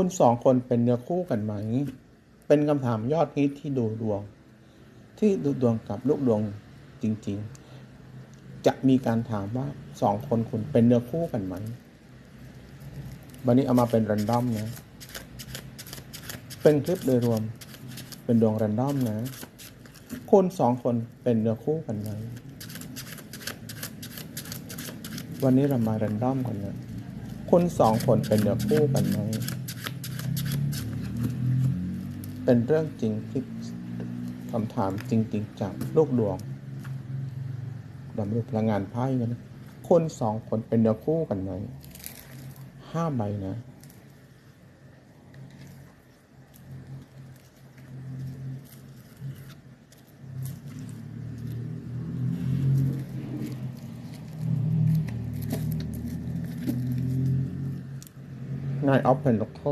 คุณสองคนเป็นเนื้อคู่กันไหม เป็นคำถามยอดฮิตที่ดูดวง ที่ดูดวงกับลูกดวงจริง ๆ จะมีการถามว่าสองคนคุณเป็นเนื้อคู่กันไหม วันนี้เอามาเป็นรันดอมนะ เป็นคลิปโดยรวม เป็นดวงรันดอมนะ คุณสองคนเป็นเนื้อคู่กันไหม วันนี้เรามารันดอมกันนะคุณสองคนเป็นเนื้อคู่กันไหม เป็นเรื่องจริงที่คำถามจริงๆจากลูกดวงดำรูพลังงานไพ่กันนะคนสองคนเป็นเนื้อคู่กันไหมห้าใบนะนายออฟเพนโลโค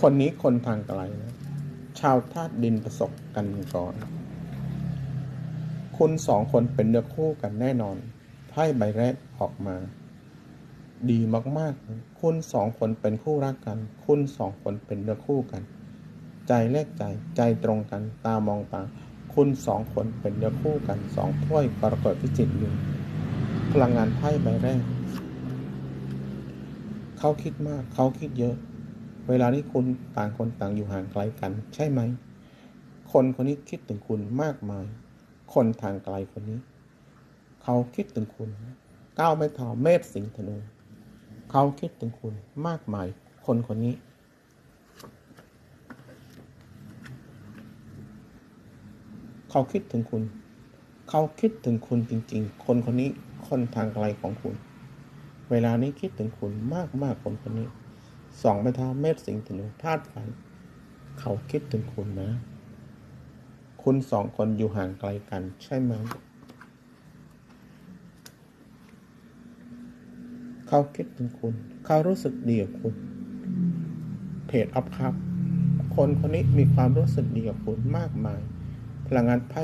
คนนี้คนทางไกลนะ ชาวธาตุดินประสบกันก่อน คุณสองคนเป็นเนื้อคู่กันแน่นอน ไพ่ใบแรกออกมา ดีมากๆ คุณสองคนเป็นคู่รักกัน คุณสองคนเป็นเนื้อคู่กัน ใจแลกใจใจตรงกันตามองตาคุณสองคนเป็นเนื้อคู่กันสองถ้วยกรกฎพิจิตรหนึ่งพลังงานไพ่ใบแรก เขาคิดมากเขาคิดเยอะ เวลาที่คุณต่างคนต่างอยู่ห่างไกลกัน ใช่ไหม คนคนนี้คิดถึงคุณมากมาย คนทางไกลคนนี้ เขาคิดถึงคุณก้าวไม่ถอเมษสิงธนู เขาคิดถึงคุณมากมาย คนคนนี้ เขาคิดถึงคุณ เขาคิดถึงคุณจริง ๆ คนคนนี้ คนทางไกลของคุณ เวลานี้คิดถึงคุณมากมากคนคนนี้ สองไม้เท้าเมษสิงห์ธนูธาตุไฟเขาคิดถึงคุณนะ คุณสองคนอยู่ห่างไกลกันใช่ไหม เขาคิดถึงคุณ เขารู้สึกดีกับคุณ เพจอัพครับ คนคนนี้มีความรู้สึกดีกับคุณมากมาย พลังงานไพ่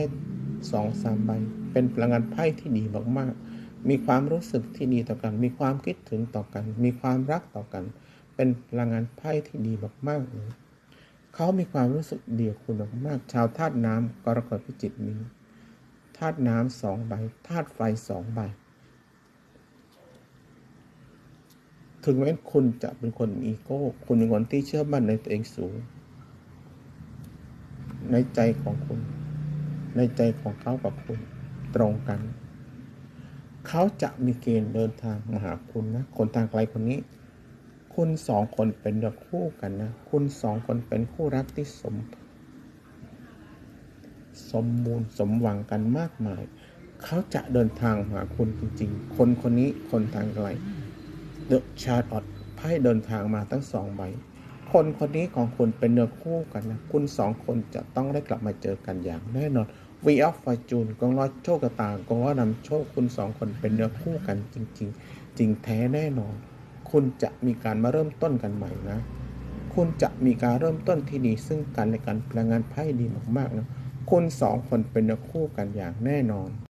สองสามใบ เป็นพลังงานไพ่ที่ดีมากๆ มีความรู้สึกที่ดีต่อกัน มีความคิดถึงต่อกัน มีความรักต่อกัน เป็นพลังงานไพ่ที่ดีมากๆเลยเขามีความรู้สึกเดียวคุณมากๆชาวธาตุน้ำกรกฎพิจิตนี้ธาตุน้ำสองใบธาตุไฟสองใบ ถึงแม้คุณจะเป็นคนมีอีโก้ คุณเป็นคนที่เชื่อมั่นในตัวเองสูง ในใจของคุณ ในใจของเขากับคุณตรงกัน เขาจะมีเกณฑ์เดินทางมาหาคุณนะ คนทางไกลคนนี้ คุณสองคนเป็นเนื้อคู่กันนะ คุณสองคนเป็นคู่รักที่สม สมบูรณ์สมหวังกันมากมาย เขาจะเดินทางหาคุณจริงๆ คนคนนี้คนทางไกลเดอะชาร์ดออดไพ่เดินทางมาทั้งสองใบ คนคนนี้ของคุณเป็นเนื้อคู่กันนะ คุณสองคนจะต้องได้กลับมาเจอกันอย่างแน่นอน We of Fortune กองร้อยโชคกระตากองร้อยนำโชคคุณสองคนเป็นเนื้อคู่กันจริง ๆ จริงแท้แน่นอน คุณจะมีการมาเริ่มต้นกันใหม่นะ คุณจะมีการเริ่มต้นที่ดี ซึ่งกันและกันพลังงานไพ่ดีมากๆนะคุณสองคนเป็นคู่กันอย่างแน่นอน